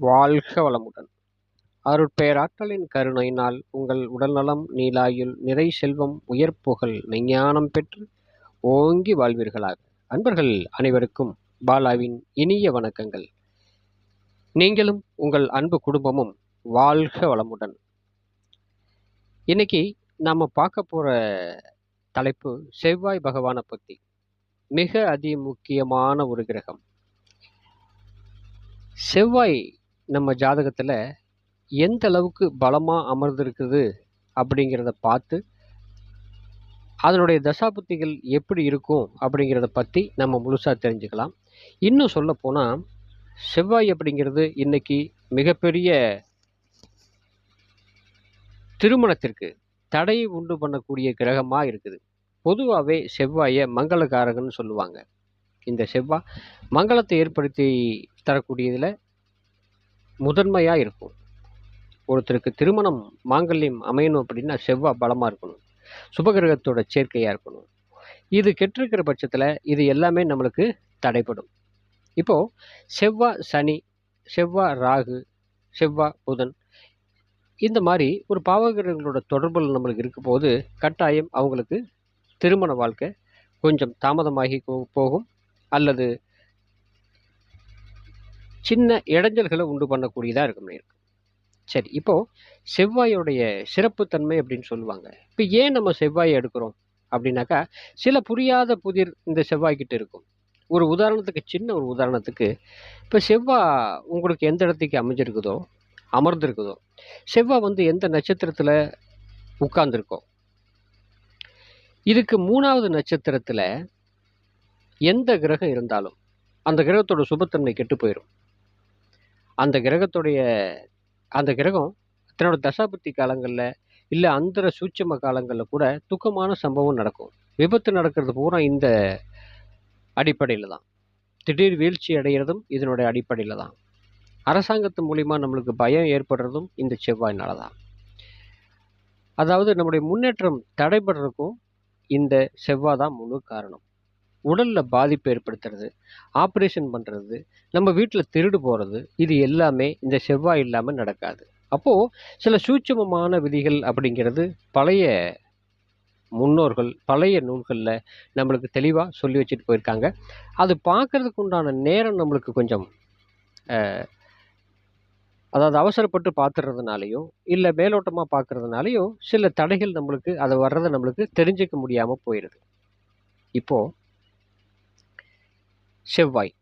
வாழ்க வளமுடன். அருட்பெயராற்றலின் கருணையினால் உங்கள் உடல்நலம் நீலாயுள் நிறை செல்வம் உயர் புகழ் மெஞ்ஞானம் பெற்று ஓங்கி வாழ்வீர்களாக. அன்பர்கள் அனைவருக்கும் பாலாவின் இனிய வணக்கங்கள். நீங்களும் உங்கள் அன்பு குடும்பமும் வாழ்க வளமுடன். இன்னைக்கு நாம் பார்க்க போகிற தலைப்பு செவ்வாய் பகவானை பற்றி மிக அதி முக்கியமான ஒரு கிரகம். செவ்வாய் நம்ம ஜாதகத்தில் எந்த அளவுக்கு பலமாக அமர்ந்திருக்குது அப்படிங்கிறத பார்த்து அதனுடைய தசாபுத்திகள் எப்படி இருக்கும் அப்படிங்கிறத பற்றி நம்ம முழுசாக தெரிஞ்சுக்கலாம். இன்னும் சொல்ல போனால் செவ்வாய் அப்படிங்கிறது இன்னைக்கு மிகப்பெரிய திருமணத்திற்கு தடையை உண்டு பண்ணக்கூடிய கிரகமாக இருக்குது. பொதுவாகவே செவ்வாயை மங்களகாரகன்னு சொல்லுவாங்க. இந்த செவ்வாய் மங்களத்தை ஏற்படுத்தி தரக்கூடியதில் முதன்மையாக இருக்கும். ஒருத்தருக்கு திருமணம் மாங்கல்யம் அமையணும் அப்படின்னா செவ்வாய் பலமாக இருக்கணும். சுபகிரகத்தோட சேர்க்கையாக இருக்கணும். இது கெட்டிருக்கிற பட்சத்தில் இது எல்லாமே நம்மளுக்கு தடைப்படும் இப்போது செவ்வாய் சனி செவ்வாய் ராகு செவ்வாய் புதன் இந்த மாதிரி ஒரு பாவகிரகங்களோட தொடர்பில் நம்மளுக்கு இருக்கும் போது கட்டாயம் அவங்களுக்கு திருமண வாழ்க்கை கொஞ்சம் தாமதமாகி போ- போகும். அல்லது சின்ன இடைஞ்சல்களை உண்டு பண்ணக்கூடியதாக இருக்கும் இருக்கு. சரி இப்போது செவ்வாயோடைய சிறப்புத்தன்மை அப்படின்னு சொல்லுவாங்க. இப்போ ஏன் நம்ம செவ்வாயை எடுக்கிறோம்? அப்படின்னாக்கா சில புரியாத புதிர் இந்த செவ்வாய்க்கிட்ட இருக்கும். ஒரு உதாரணத்துக்கு சின்ன ஒரு உதாரணத்துக்கு இப்போ செவ்வாய் உங்களுக்கு எந்த இடத்துக்கு அமைஞ்சிருக்குதோ அமர்ந்திருக்குதோ செவ்வாய் வந்து எந்த நட்சத்திரத்தில் உட்கார்ந்துருக்கோ இதுக்கு மூணாவது நட்சத்திரத்தில் எந்த கிரகம் இருந்தாலும் அந்த கிரகத்தோட சுபத்தன்மை கெட்டு போயிடும் அந்த கிரகத்துடைய அந்த கிரகம் தன்னோட தசாபுத்தி காலங்களில் இல்லை அந்தர சூட்சம காலங்களில் கூட துக்கமான சம்பவம் நடக்கும். விபத்து நடக்கிறது பூரா இந்த அடிப்படையில் தான். திடீர் வீழ்ச்சி அடைகிறதும் இதனுடைய அடிப்படையில் தான். அரசாங்கத்து மூலிமா நம்மளுக்கு பயம் ஏற்படுறதும் இந்த செவ்வாய்னால தான். அதாவது நம்முடைய முன்னேற்றம் தடைபடுறதுக்கும் இந்த செவ்வாய் தான் முழு காரணம். உடலில் பாதிப்பு ஏற்படுத்துறது ஆப்ரேஷன் பண்ணுறது நம்ம வீட்டில் திருடு போகிறது இது எல்லாமே இந்த செவ்வாய் இல்லாமல் நடக்காது. அப்போது சில சூட்சமமான விதிகள் அப்படிங்கிறது பழைய முன்னோர்கள் பழைய நூல்களில் நம்மளுக்கு தெளிவாக சொல்லி வச்சுட்டு போயிருக்காங்க. அது பார்க்கறதுக்கு உண்டான நேரம் நம்மளுக்கு கொஞ்சம் அதாவது அவசரப்பட்டு பார்த்துறதுனாலையும் இல்லை மேலோட்டமாக பார்க்குறதுனாலையும் சில தடைகள் நம்மளுக்கு அதை வர்றதை நம்மளுக்கு தெரிஞ்சுக்க முடியாமல் போயிடுது இப்போது செவ்வாய்.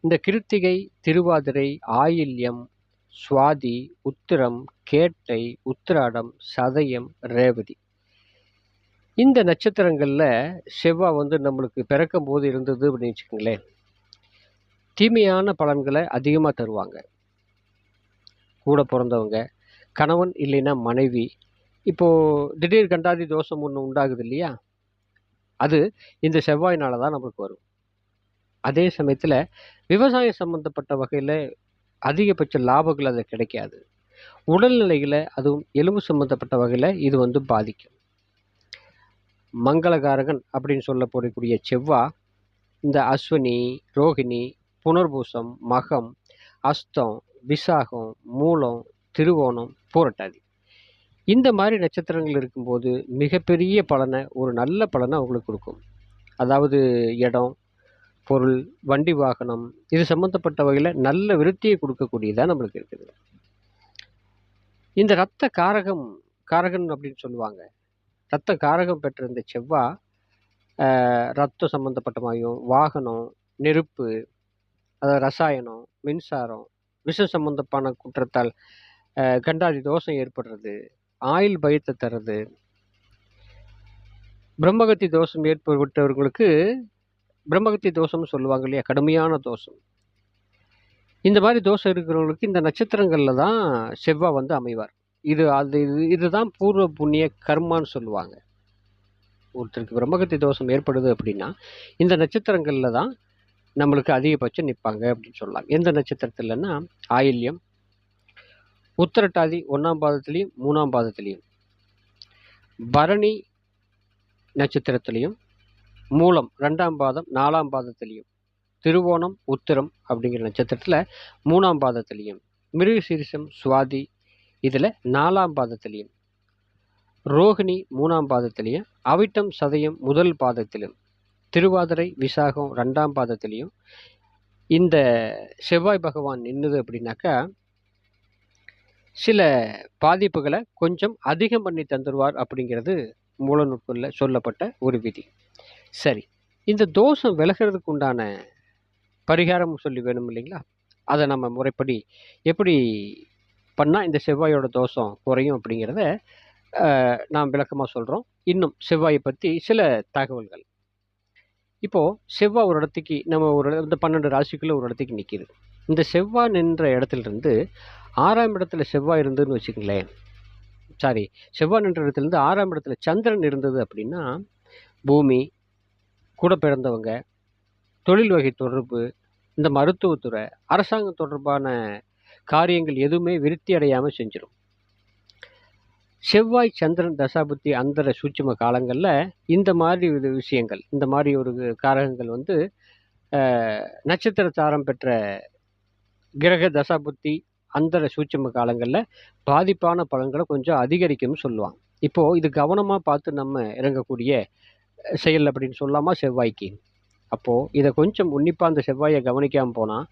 இந்த கிருத்திகை திருவாதிரை ஆயில்யம் சுவாதி உத்திரம் கேட்டை உத்திராடம் சதயம் ரேவதி. இந்த நட்சத்திரங்களில் செவ்வாய் வந்து நம்மளுக்கு பிறக்கும் போது இருந்தது அப்படின்னு வச்சுக்கோங்களேன். தீமையான பலன்களை அதிகமாக தருவாங்க. கூட பிறந்தவங்க கணவன் இல்லைன்னா மனைவி. இப்போது திடீர் கண்டாதி தோஷம் ஒன்று உண்டாகுது இல்லையா? அது இந்த செவ்வாயினால தான் நம்மளுக்கு வரும். அதே சமயத்தில் விவசாயம் சம்மந்தப்பட்ட வகையில் அதிகபட்ச லாபங்கள் அது கிடைக்காது. உடல்நிலையில் அதுவும் எலும்பு சம்மந்தப்பட்ட வகையில் இது வந்து பாதிக்கும். மங்களகாரகன் அப்படின்னு சொல்ல போகக்கூடிய செவ்வா இந்த அஸ்வினி ரோகிணி புனர்பூசம் மகம் அஸ்தம் விசாகம் மூலம் திருவோணம் பூரட்டாதி. இந்த மாதிரி நட்சத்திரங்கள் இருக்கும்போது மிகப்பெரிய பலனை ஒரு நல்ல பலனை அவங்களுக்கு கொடுக்கும். அதாவது இடம் பொருள் வண்டி வாகனம் இது சம்மந்தப்பட்ட வகையில் நல்ல விருத்தியை கொடுக்கக்கூடியதாக நம்மளுக்கு இருக்குது. இந்த ரத்த காரகம் காரகன் அப்படின்னு சொல்லுவாங்க. ரத்த காரகம் பெற்ற இந்த செவ்வாய் ஆஹ், ரத்தம் சம்மந்தப்பட்டமாயும் வாகனம் நெருப்பு அதாவது ரசாயனம் மின்சாரம் விஷம் சம்மந்தப்பான குற்றத்தால் கண்டாதி தோஷம் ஏற்படுறது ஆயில் பயத்தை தர்றது பிரம்மகத்தி தோஷம் ஏற்பட்டவர்களுக்கு பிரம்மகத்தி தோஷம்னு சொல்லுவாங்க இல்லையா? கடுமையான தோஷம். இந்த மாதிரி தோஷம் இருக்கிறவங்களுக்கு இந்த நட்சத்திரங்களில் தான் செவ்வாய் வந்து அமைவார். இது அது இது இதுதான் பூர்வ புண்ணிய கர்மான்னு சொல்லுவாங்க. ஒருத்தருக்கு பிரம்மகத்தி தோஷம் ஏற்படுது அப்படின்னா இந்த நட்சத்திரங்களில் தான் நம்மளுக்கு அதிகபட்சம் நிற்பாங்க அப்படின்னு சொல்லலாம். எந்த நட்சத்திரத்துலன்னா ஆயில்யம் உத்திரட்டாதி ஒன்றாம் பாதத்துலேயும் மூணாம் பாதத்துலேயும் பரணி நட்சத்திரத்துலேயும் மூலம் ரெண்டாம் பாதம் நாலாம் பாதத்துலேயும். திருவோணம் உத்திரம் அப்படிங்கிற நட்சத்திரத்தில் மூணாம் பாதத்துலேயும். மிருகசீரிசம் சுவாதி இதில் நாலாம் பாதத்திலையும். ரோகிணி மூணாம் பாதத்திலையும். அவிட்டம் சதயம் முதல் பாதத்திலும். திருவாதிரை விசாகம் ரெண்டாம் பாதத்திலையும். இந்த செவ்வாய் பகவான் நின்றுது அப்படின்னாக்கா சில பாதிப்புகளை கொஞ்சம் அதிகம் பண்ணி தந்துடுவார் அப்படிங்கிறது மூலநூற்களில் சொல்லப்பட்ட ஒரு விதி. சரி. இந்த தோஷம் விலகிறதுக்கு உண்டான பரிகாரம் சொல்லி வேணும் இல்லைங்களா? அதை நம்ம முறைப்படி எப்படி பண்ணால் இந்த செவ்வாயோட தோஷம் குறையும் அப்படிங்கிறத நாம் விளக்கமாக சொல்கிறோம் இன்னும் செவ்வாயை பற்றி சில தகவல்கள். இப்போது செவ்வாய் ஒரு இடத்துக்கு நம்ம ஒரு இந்த பன்னெண்டு ராசிக்குள்ளே ஒரு இடத்துக்கு நிற்கிது இந்த செவ்வாய் நின்ற இடத்துலருந்து ஆறாம் இடத்துல செவ்வாய் இருந்ததுன்னு வச்சுக்கங்களேன். சாரி செவ்வாய் நின்ற இடத்துலேருந்து ஆறாம் இடத்துல சந்திரன் இருந்தது அப்படின்னா பூமி கூட பிறந்தவங்க தொழில் வகை தொடர்பு இந்த மருத்துவத்துறை அரசாங்கம் தொடர்பான காரியங்கள் எதுவுமே விருத்தி அடையாமல் செஞ்சிடும் செவ்வாய் சந்திரன் தசாபுத்தி அந்தர சூட்சும காலங்களில் இந்த மாதிரி ஒரு விஷயங்கள் இந்த மாதிரி ஒரு காரகங்கள் வந்து நட்சத்திர தாரம் பெற்ற கிரக தசாபுத்தி அந்தர சூட்சம காலங்களில் பாதிப்பான பலன்களை கொஞ்சம் அதிகரிக்கும்னு சொல்லுவாங்க. இப்போது இது கவனமாக பார்த்து நம்ம இறங்கக்கூடிய செயல் அப்படின்னு சொல்லாமா செவ்வாய்க்கு. அப்போது இதை கொஞ்சம் உன்னிப்பாக அந்த செவ்வாயை கவனிக்காமல் போனால்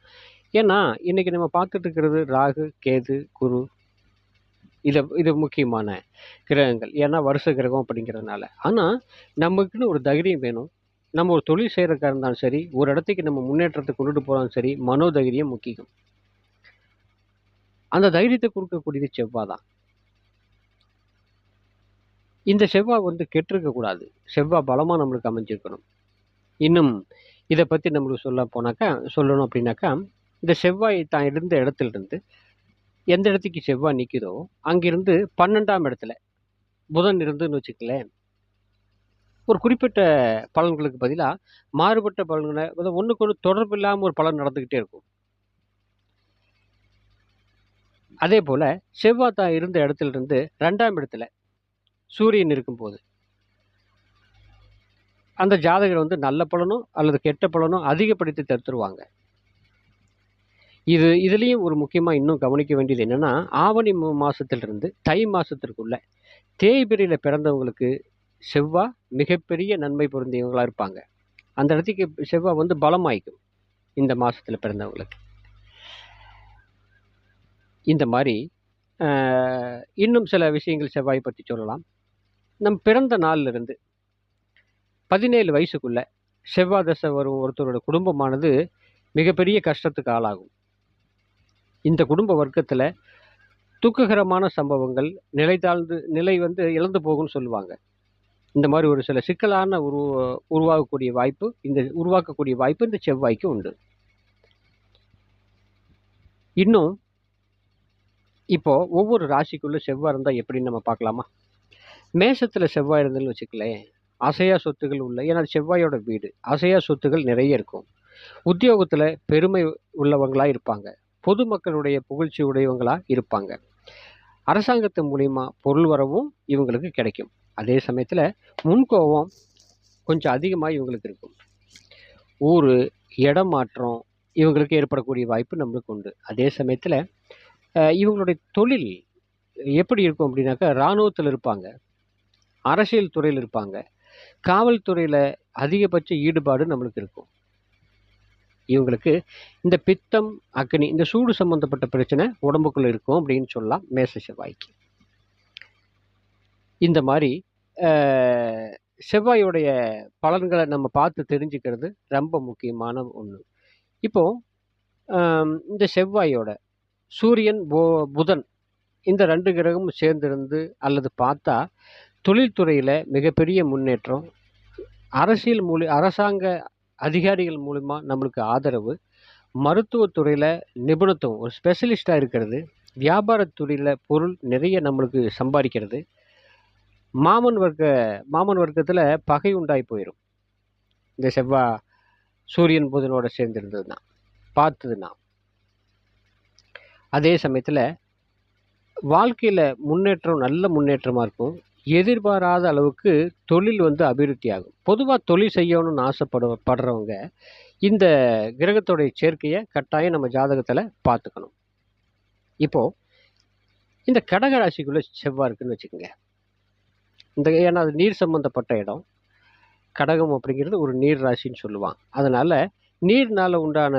ஏன்னா இன்றைக்கி நம்ம பார்த்துட்டு இருக்கிறது ராகு கேது குரு இதை இது முக்கியமான கிரகங்கள். ஏன்னா வருஷ கிரகம் அப்படிங்கிறதுனால. ஆனால் நமக்குன்னு ஒரு தைரியம் வேணும். நம்ம ஒரு தொழில் செய்கிறக்கா இருந்தாலும் சரி ஒரு இடத்துக்கு நம்ம முன்னேற்றத்தை கொண்டுட்டு போனாலும் சரி மனோதைரியம் முக்கியம். அந்த தைரியத்தை கொடுக்கக்கூடியது செவ்வாய் தான் இந்த செவ்வாய் வந்து கெட்டிருக்கக்கூடாது செவ்வாய் பலமாக நம்மளுக்கு அமைஞ்சிருக்கணும். இன்னும் இதை பற்றி நம்மளுக்கு சொல்ல போனாக்கா சொல்லணும் அப்படின்னாக்கா இந்த செவ்வாய் தான் இருந்த இடத்துலேருந்து எந்த இடத்துக்கு செவ்வாய் நிற்குதோ அங்கிருந்து பன்னெண்டாம் இடத்துல புதன் இருந்துன்னு வச்சுக்கலேன் ஒரு குறிப்பிட்ட பலன்களுக்கு பதிலாக மாறுபட்ட பலன்களை அதாவது ஒன்றுக்கு ஒன்று தொடர்பு இல்லாமல் ஒரு பலன் நடந்துக்கிட்டே இருக்கும். அதே போல் செவ்வாய் தான் இருந்த இடத்துல இருந்து ரெண்டாம் இடத்துல சூரியன் இருக்கும்போது. அந்த ஜாதகர் வந்து நல்ல பலனோ அல்லது கெட்ட பலனோ அதிகப்படுத்தி தருத்துருவாங்க இது இதுலேயும் ஒரு முக்கியமாக இன்னும் கவனிக்க வேண்டியது என்னென்னா ஆவணி மாதத்திலிருந்து தை மாதத்திற்குள்ள தேய்பிரியில் பிறந்தவங்களுக்கு செவ்வாய் மிகப்பெரிய நன்மை பொருந்தியவங்களாக இருப்பாங்க. அந்த இடத்துக்கு செவ்வாய் வந்து பலமாய்க்கும் இந்த மாதத்தில் பிறந்தவங்களுக்கு. இந்த மாதிரி இன்னும் சில விஷயங்கள் செவ்வாய் பற்றி சொல்லலாம். நம் பிறந்த நாள்லருந்து பதினேழு வயசுக்குள்ள செவ்வாய் தசை வரும் ஒருத்தரோட குடும்பமானது மிகப்பெரிய கஷ்டத்துக்கு ஆளாகும். இந்த குடும்ப வர்க்கத்தில் துக்ககரமான சம்பவங்கள் நிலை தாழ்ந்து நிலை வந்து இழந்து போகும்னு சொல்லுவாங்க. இந்த மாதிரி ஒரு சில சிக்கலான உரு உருவாகக்கூடிய வாய்ப்பு இந்த உருவாக்கக்கூடிய வாய்ப்பு இந்த செவ்வாய்க்கு உண்டு. இன்னும் இப்போ ஒவ்வொரு ராசிக்குள்ள செவ்வாய் இருந்தால் எப்படின்னு நம்ம பார்க்கலாமா? மேசத்தில் செவ்வாய் இருந்ததுன்னு வச்சுக்கலேன் அசையா சொத்துகள் உள்ள ஏன்னா அது செவ்வாயோட வீடு அசையா சொத்துகள் நிறைய இருக்கும். உத்தியோகத்தில் பெருமை உள்ளவங்களாக இருப்பாங்க பொதுமக்களுடைய புகழ்ச்சி உடையவங்களாக இருப்பாங்க. அரசாங்கத்து மூலிமா பொருள் வரவும் இவங்களுக்கு கிடைக்கும். அதே சமயத்தில் முன்கோபம் கொஞ்சம் அதிகமாக இவங்களுக்கு இருக்கும். ஊர் இடம் மாற்றம் இவங்களுக்கு ஏற்படக்கூடிய வாய்ப்பு நம்மளுக்கு உண்டு. அதே சமயத்தில் இவங்களுடைய தொழில் எப்படி இருக்கும் அப்படின்னாக்கா இராணுவத்தில் இருப்பாங்க. அரசியல் துறையில் இருப்பாங்க. காவல்துறையில் அதிகபட்ச ஈடுபாடு நம்மளுக்கு இருக்கும். இவங்களுக்கு இந்த பித்தம் அக்னி இந்த சூடு சம்பந்தப்பட்ட பிரச்சனை உடம்புக்குள்ள இருக்கும் அப்படின்னு சொல்லலாம் மேச செவ்வாய்க்கு. இந்த மாதிரி செவ்வாயுடைய செவ்வாயோடைய பலன்களை நம்ம பார்த்து தெரிஞ்சுக்கிறது ரொம்ப முக்கியமான ஒன்று இப்போ இந்த செவ்வாயோட சூரியன் போ புதன் இந்த ரெண்டு கிரகமும் சேர்ந்திருந்து அல்லது பார்த்தா தொழில்துறையில் மிகப்பெரிய முன்னேற்றம். அரசியல் மூலி அரசாங்க அதிகாரிகள் மூலிமா நம்மளுக்கு ஆதரவு. மருத்துவத்துறையில் நிபுணத்துவம் ஒரு ஸ்பெஷலிஸ்டாக இருக்கிறது. வியாபாரத்துறையில் பொருள் நிறைய நம்மளுக்கு சம்பாதிக்கிறது. மாமன் வர்க்க மாமன் வர்க்கத்தில் பகை உண்டாகி போயிடும் இந்த செவ்வாய் சூரியன் புதனோட சேர்ந்திருந்ததுன்னா பார்த்ததுன்னா அதே சமயத்தில் வாழ்க்கையில் முன்னேற்றம் நல்ல முன்னேற்றமாக இருக்கும். எதிர்பாராத அளவுக்கு தொழில் வந்து அபிவிருத்தி ஆகும் பொதுவாக தொழில் செய்யணும்னு ஆசைப்படு படுறவங்க இந்த கிரகத்தோடைய சேர்க்கையை கட்டாயம் நம்ம ஜாதகத்தில் பார்த்துக்கணும். இப்போது இந்த கடக ராசிக்குள்ளே செவ்வாய் இருக்குன்னு வச்சுக்கோங்க. இந்த ஏன்னா அது நீர் சம்பந்தப்பட்ட இடம். கடகம் அப்படிங்கிறது ஒரு நீர் ராசின்னு சொல்லுவான் அதனால் நீர்னால் உண்டான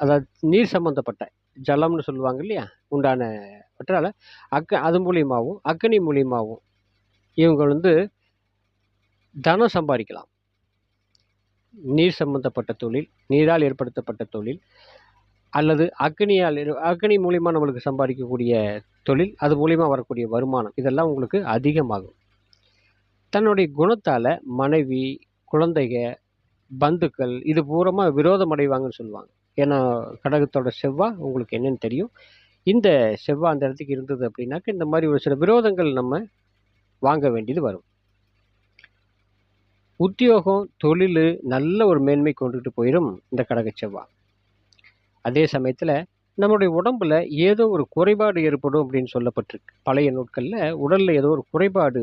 அதாவது நீர் சம்பந்தப்பட்ட ஜலம்னு சொல்லுவாங்க இல்லையா? உண்டான வற்றால் அக்க அது மூலியமாகவும் அக்னி மூலியமாகவும் இவங்க வந்து தனம் சம்பாதிக்கலாம். நீர் சம்பந்தப்பட்ட தொழில் நீரால் ஏற்படுத்தப்பட்ட தொழில் அல்லது அக்னியால் அக்னி மூலியமாக நம்மளுக்கு சம்பாதிக்கக்கூடிய தொழில் அது மூலியமாக வரக்கூடிய வருமானம் இதெல்லாம் உங்களுக்கு அதிகமாகும். தன்னுடைய குணத்தால் மனைவி குழந்தைக பந்துக்கள் இது பூரமாக விரோதம் அடைவாங்கன்னு சொல்லுவாங்க. ஏன்னா கடகத்தோட செவ்வாய் உங்களுக்கு என்னன்னு தெரியும். இந்த செவ்வாய் அந்த இடத்துக்கு இருந்தது அப்படின்னாக்க இந்த மாதிரி ஒரு சில விரோதங்கள் நம்ம வாங்க வேண்டியது வரும். உத்தியோகம் தொழில் நல்ல ஒரு மேன்மை கொண்டுகிட்டு போயிடும் இந்த கடக செவ்வாய் அதே சமயத்தில் நம்மளுடைய உடம்புல ஏதோ ஒரு குறைபாடு ஏற்படும் அப்படின்னு சொல்லப்பட்டிருக்கு. பழைய நாட்களில் உடலில் ஏதோ ஒரு குறைபாடு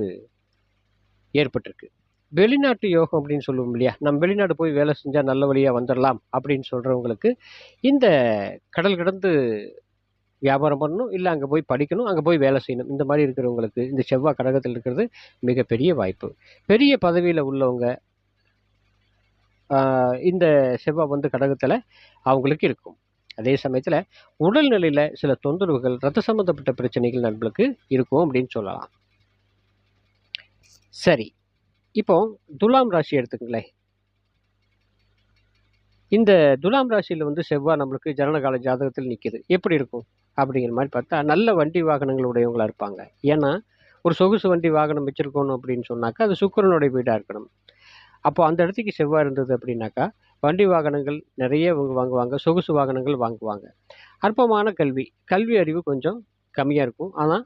ஏற்பட்டிருக்கு. வெளிநாட்டு யோகம் அப்படின்னு சொல்லுவோம் இல்லையா? நம்ம வெளிநாடு போய் வேலை செஞ்சால் நல்ல வழியாக வந்துடலாம் அப்படின்னு சொல்கிறவங்களுக்கு இந்த கடல் கடந்து வியாபாரம் பண்ணணும் இல்லை அங்கே போய் படிக்கணும் அங்கே போய் வேலை செய்யணும். இந்த மாதிரி இருக்கிறவங்களுக்கு இந்த செவ்வாய் கடகத்தில் இருக்கிறது மிகப்பெரிய வாய்ப்பு. பெரிய பதவியில் உள்ளவங்க இந்த செவ்வாய் வந்து கடகத்தில் அவங்களுக்கு இருக்கும். அதே சமயத்தில் உடல்நிலையில் சில தொந்தரவுகள் ரத்த சம்மந்தப்பட்ட பிரச்சனைகள் நம்மளுக்கு இருக்கும் அப்படின்னு சொல்லலாம். சரி. இப்போ துலாம் ராசி எடுத்துக்கங்களேன். இந்த துலாம் ராசியில் வந்து செவ்வாய் நம்மளுக்கு ஜனனகால ஜாதகத்தில் நிற்கிது எப்படி இருக்கும்? அப்படிங்கிற மாதிரி பார்த்தா நல்ல வண்டி வாகனங்கள் உடையவங்களா இருப்பாங்க. ஏன்னா ஒரு சொகுசு வண்டி வாகனம் வச்சிருக்கணும் அப்படின்னு சொன்னாக்கா அது சுக்கிரனுடைய வீடாக இருக்கணும். அப்போ அந்த இடத்துக்கு செவ்வாய் இருந்தது அப்படின்னாக்கா வண்டி வாகனங்கள் நிறைய இவங்க வாங்குவாங்க சொகுசு வாகனங்கள் வாங்குவாங்க. அற்பமான கல்வி. கல்வி அறிவு கொஞ்சம் கம்மியாக இருக்கும். ஆனால்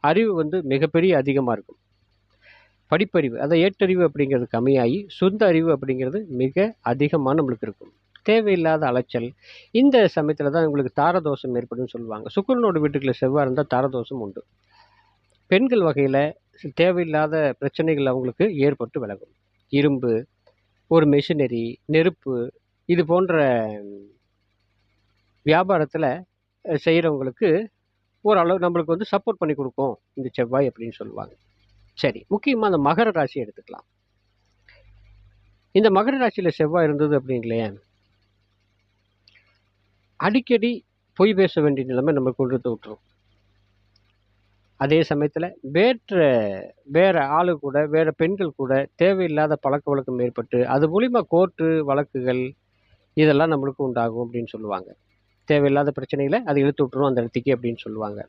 அறிவு வந்து மிகப்பெரிய அதிகமாக இருக்கும். படிப்பறிவு அதை ஏற்றறிவு அப்படிங்கிறது கம்மியாகி சொந்த அறிவு அப்படிங்கிறது மிக அதிகமாக நம்மளுக்கு இருக்கும். தேவையில்லாத அலைச்சல். இந்த சமயத்தில் தான் உங்களுக்கு தாரதோஷம் ஏற்படும் சொல்லுவாங்க. சுக்கிரனோட வீட்டுக்குள்ள செவ்வாய் இருந்தால் தாரதோஷம் உண்டு. பெண்கள் வகையில் தேவையில்லாத பிரச்சனைகள் அவங்களுக்கு ஏற்பட்டு விலகும். இரும்பு ஒரு மெஷினரி நெருப்பு இது போன்ற வியாபாரத்தில் செய்கிறவங்களுக்கு ஓரளவு நம்மளுக்கு வந்து சப்போர்ட் பண்ணி கொடுக்கும் இந்த செவ்வாய் அப்படின்னு சொல்லுவாங்க. சரி முக்கியமாக அந்த மகர ராசி எடுத்துக்கலாம். இந்த மகர ராசியில் செவ்வாய் இருந்தது அப்படிங்களே அடிக்கடி பொய் பேச வேண்டிய நிலைமை நம்ம கொண்டு வந்து விட்டுரும். அதே சமயத்தில் வேற்ற வேறு ஆளு கூட வேறு பெண்கள் கூட தேவையில்லாத பழக்க வழக்கம் ஏற்பட்டு அது மூலிமா கோர்ட்டு வழக்குகள் இதெல்லாம் நம்மளுக்கு உண்டாகும் அப்படின்னு சொல்லுவாங்க. தேவையில்லாத பிரச்சனைகளை அது இழுத்து விட்டுரும் அந்த இடத்துக்கு அப்படின்னு சொல்லுவாங்க.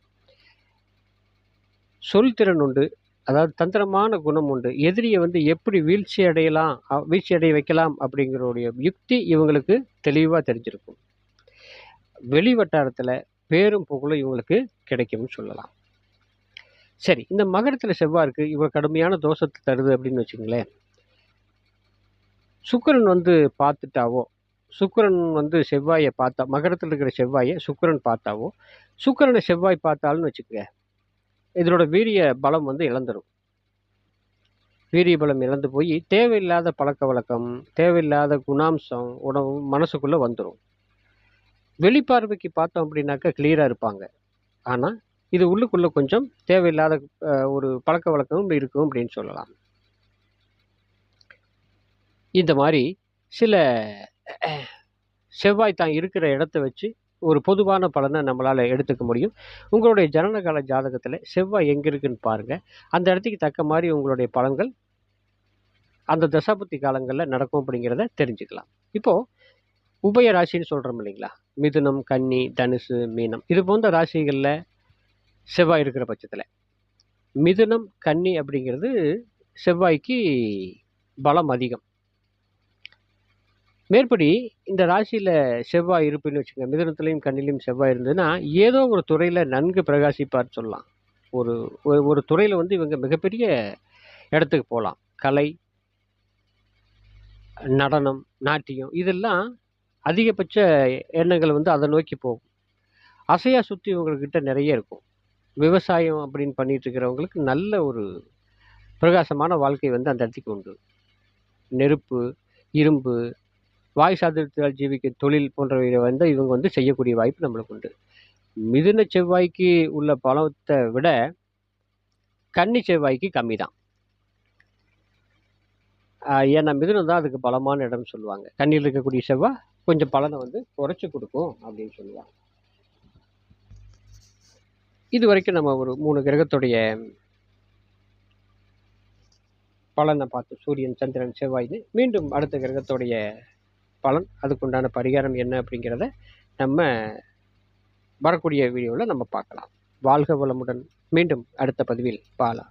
சொல் திறன் உண்டு அதாவது தந்திரமான குணம் உண்டு. எதிரியை வந்து எப்படி வீழ்ச்சி அடையலாம் வீழ்ச்சி அடைய வைக்கலாம் அப்படிங்கிறோடைய யுக்தி இவங்களுக்கு தெளிவாக தெரிஞ்சிருக்கும். வெளி வட்டாரத்தில் பேரும் புகழும் இவங்களுக்கு கிடைக்கும்னு சொல்லலாம். சரி இந்த மகரத்தில் செவ்வாய்க்கு இவ்வளோ கடுமையான தோஷத்தை தருது அப்படின்னு வச்சுங்களேன் சுக்கரன் வந்து பார்த்துட்டாவோ சுக்கிரன் வந்து செவ்வாயை பார்த்தா மகரத்தில் இருக்கிற செவ்வாயை சுக்கிரன் பார்த்தாவோ சுக்கிரனை செவ்வாய் பார்த்தாலும் வச்சுக்கோங்க. இதனோட வீரிய பலம் வந்து இழந்துடும் வீரிய பலம் இழந்து போய் தேவையில்லாத பழக்க வழக்கம் தேவையில்லாத குணாம்சம் உணவு மனசுக்குள்ளே வந்துடும் வெளிப்பார்வைக்கு பார்த்தோம் அப்படின்னாக்கா கிளியராக இருப்பாங்க. ஆனால் இது உள்ளுக்குள்ளே கொஞ்சம் தேவையில்லாத ஒரு பழக்க வழக்கமும் இருக்கும் அப்படின்னு சொல்லலாம். இந்த மாதிரி சில செவ்வாய் தான் இருக்கிற இடத்த வச்சு ஒரு பொதுவான பலனை நம்மளால் எடுத்துக்க முடியும். உங்களுடைய ஜனனகால ஜாதகத்தில் செவ்வாய் எங்கே இருக்குன்னு பாருங்கள் அந்த இடத்துக்கு தக்க மாதிரி உங்களுடைய பலன்கள் அந்த தசாபத்தி காலங்களில் நடக்கும் அப்படிங்கிறத தெரிஞ்சுக்கலாம். இப்போது உபய ராசின்னு சொல்கிறோம் இல்லைங்களா? மிதுனம் கன்னி தனுசு மீனம். இது போன்ற ராசிகளில் செவ்வாய் இருக்கிற பட்சத்தில். மிதுனம் கன்னி அப்படிங்கிறது செவ்வாய்க்கு பலம் அதிகம். மேற்படி இந்த ராசியில் செவ்வாய் இருப்புன்னு வச்சுக்கோங்க. மிதனத்துலேயும் கண்ணிலையும் செவ்வாய் இருந்ததுன்னா ஏதோ ஒரு துறையில் நன்கு பிரகாசிப்பார் சொல்லலாம். ஒரு ஒரு ஒரு துறையில் வந்து இவங்க மிகப்பெரிய இடத்துக்கு போகலாம். கலை நடனம் நாட்டியம் இதெல்லாம் அதிகபட்ச எண்ணங்கள் வந்து அதை நோக்கி போகும். அசையா சுற்றி இவங்கக்கிட்ட நிறைய இருக்கும். விவசாயம் அப்படின்னு பண்ணிட்டு இருக்கிறவங்களுக்கு நல்ல ஒரு பிரகாசமான வாழ்க்கை வந்து அந்த இடத்துக்கு உண்டு. நெருப்பு இரும்பு வாய் சாதத்தால் ஜீவிக்கும் தொழில் போன்றவை வந்து இவங்க வந்து செய்யக்கூடிய வாய்ப்பு நம்மளுக்கு உண்டு. மிதுன செவ்வாய்க்கு உள்ள பலத்தை விட கன்னி செவ்வாய்க்கு கம்மி தான். ஏன்னா மிதுனம் தான் அதுக்கு பலமான இடம்னு சொல்லுவாங்க. கண்ணியில் இருக்கக்கூடிய செவ்வாய் கொஞ்சம் பலனை வந்து குறைச்சி கொடுக்கும் அப்படின்னு சொல்லுவாங்க. இது வரைக்கும் நம்ம ஒரு மூணு கிரகத்துடைய பலனை பார்த்து சூரியன் சந்திரன் செவ்வாய்னு மீண்டும் அடுத்த கிரகத்துடைய பலன் அதுக்குண்டான பரிகாரம் என்ன அப்படிங்கிறத நம்ம வரக்கூடிய வீடியோவில் நம்ம பார்க்கலாம். வாழ்க வளமுடன். மீண்டும் அடுத்த பதிவில் பாலா